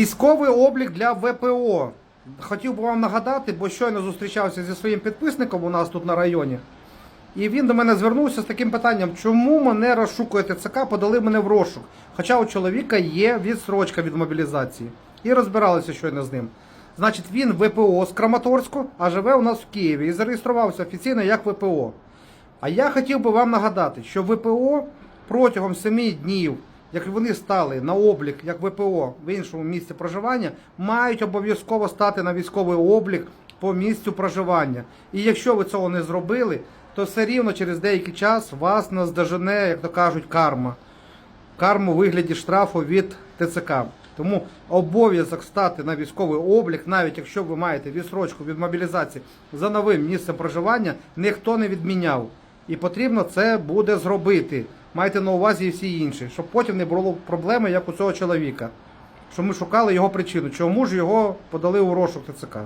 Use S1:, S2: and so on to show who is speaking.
S1: Військовий облік для ВПО. Хотів би вам нагадати, бо щойно зустрічався зі своїм підписником у нас тут на районі. І він до мене звернувся з таким питанням, чому мене розшукує ТЦК, подали мене в розшук. Хоча у чоловіка є відстрочка від мобілізації. І розбиралися щойно з ним. Значить, він ВПО з Краматорську, а живе у нас в Києві і зареєструвався офіційно як ВПО. А я хотів би вам нагадати, що ВПО протягом 7 днів, як вони стали на облік як ВПО в іншому місці проживання, мають обов'язково стати на військовий облік по місцю проживання. І якщо ви цього не зробили, то все рівно через деякий час вас наздожене, як то кажуть, карма. Карму у вигляді штрафу від ТЦК. Тому обов'язок стати на військовий облік, навіть якщо ви маєте відсрочку від мобілізації за новим місцем проживання, ніхто не відміняв. І потрібно це буде зробити. Майте на увазі і всі інші, щоб потім не було проблеми, як у цього чоловіка. Що ми шукали його причину, чому ж його подали у розшук ТЦК.